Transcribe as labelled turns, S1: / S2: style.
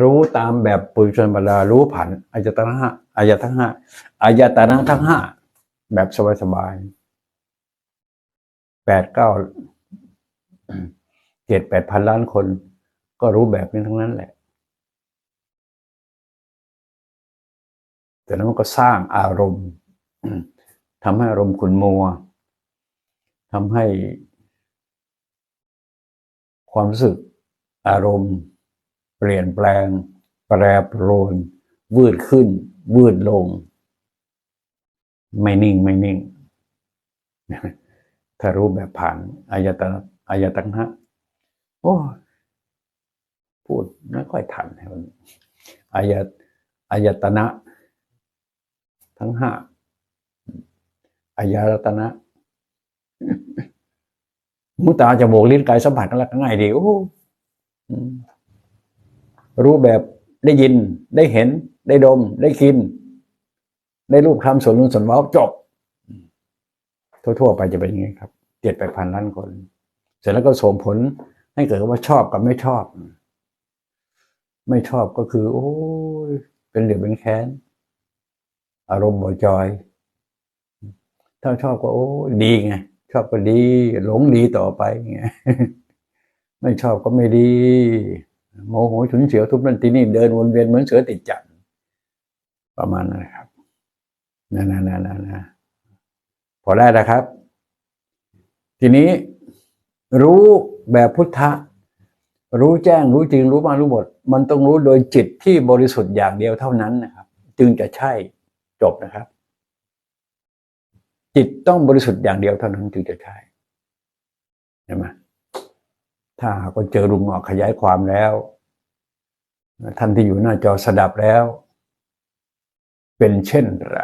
S1: รู้ตามแบบปุถุชนธรรดารู้ผ่านอายตนะห้าอายตนะห้าอายตนะทั้งห้าแบบสบายๆแปดเก้าเจ็ดแปดพันล้านคน ก็รู้แบบนี้ทั้งนั้นแหละ แต่นั้นมันก็สร้างอารมณ์ทำให้อารมณ์ขุนมัวทำให้ความรู้สึกอารมณ์ เปลี่ยนแปลง แปรปรวน วืดขึ้น วืดลง ไม่นิ่งไม่นิ่ง ถ้ารู้แบบผ่านอายตนะอายตนะโอ้พูดไม่ค่อยทันมันอายตอายตนะ ทั้งห้าอายตนะมุตตาจมูกลิ้นกายสัมผัสนั่นและก็ง่ายดีโอ้ รู้แบบได้ยินได้เห็น ได้ดม ได้กิน ได้รูปคำส่วนรุ่นส่วนเว้าจบ ทั่วๆไปจะเป็นอย่างนี้ครับเจ็ดแปดพันล้านคน เสร็จแล้วก็ส่งผลให้เกิดว่าชอบกับไม่ชอบ ไม่ชอบก็คือ โอ้ยเป็นเหลือเป็นแค้น อารมณ์บ่จอย ถ้าชอบก็โอ้ดีไงชอบก็ดี หลงดีต่อไปไงไม่ชอบก็ไม่ดี โมโหฉุนเฉียวทุบนั่นทีนี่เดินวนเวียนเหมือนเสือติดจันทร์ประมาณนั้นนะครับนะนะนะนะนะพอได้นะครับ ทีนี้รู้แบบพุทธะ รู้แจ้งรู้จริงรู้บ้ารู้หมดมันต้องรู้โดยจิตที่บริสุทธิ์อย่างเดียวเท่านั้นนะครับ จึงจะใช่จบนะครับ จิตต้องบริสุทธิ์อย่างเดียวเท่านั้นจึงจะใช่ใช่ไหม ถ้าหากว่าเจอลุงหงอกขยายความแล้ว ท่านที่อยู่หน้าจอสดับแล้ว เป็นเช่นไร